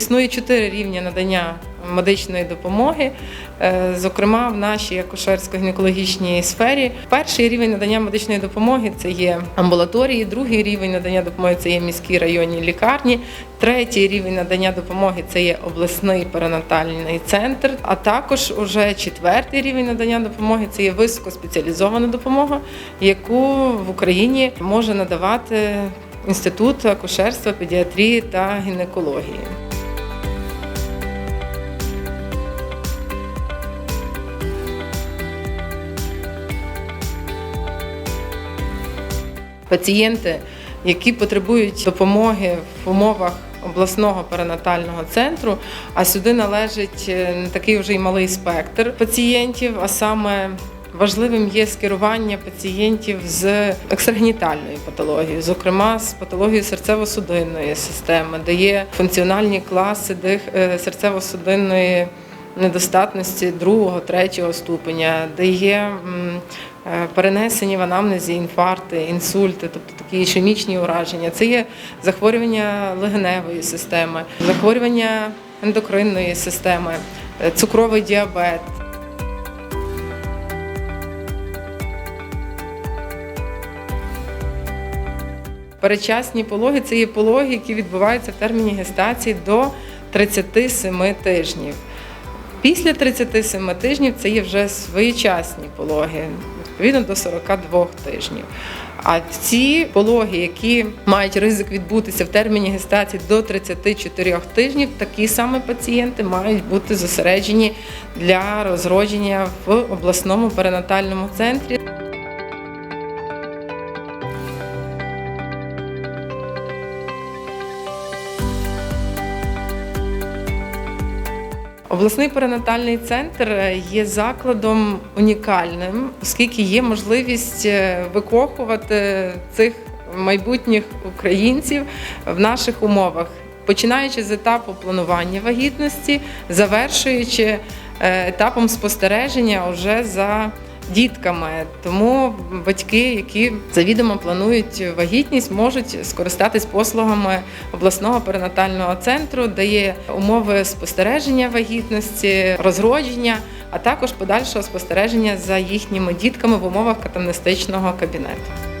Існує чотири рівня надання медичної допомоги, е, зокрема в нашій акушерсько-гінекологічній сфері. Перший рівень надання медичної допомоги це є амбулаторії, другий рівень надання допомоги це є міські районні лікарні, третій рівень надання допомоги це є обласний перинатальний центр, а також уже четвертий рівень надання допомоги це є високоспеціалізована допомога, яку в Україні може надавати Інститут акушерства, педіатрії та гінекології. Пацієнти, які потребують допомоги в умовах обласного перинатального центру, а сюди належить е, такий вже й малий спектр пацієнтів, а саме Важливим є скерування пацієнтів з екстрагенітальною патологією, зокрема з патологією серцево-судинної системи, де є функціональні класи е, серцево-судинної недостатності другого, третього ступеня, де є перенесені в анамнезі інфаркти, інсульти, тобто такі ішемічні ураження. Це є захворювання легеневої системи, захворювання ендокринної системи, е, цукровий діабет. Передчасні пологи це є пологи, які відбуваються в терміні гестації до 37 тижнів. Після 37 тижнів це є вже своєчасні пологи, відповідно до 42 тижнів. А ці пологи, які мають ризик відбутися в терміні гестації до 34 тижнів, такі саме пацієнти мають бути зосереджені для розродження в обласному перинатальному центрі. Обласний перинатальний центр є закладом унікальним, оскільки є можливість е, викохувати цих майбутніх українців в наших умовах, починаючи з етапу планування вагітності, завершуючи е, етапом спостереження вже за дітками. Тому батьки, які завідомо планують вагітність, можуть скористатись послугами обласного перинатального центру, де є умови спостереження вагітності, розродження, а також подальшого спостереження за їхніми дітками в умовах катамнестичного кабінету.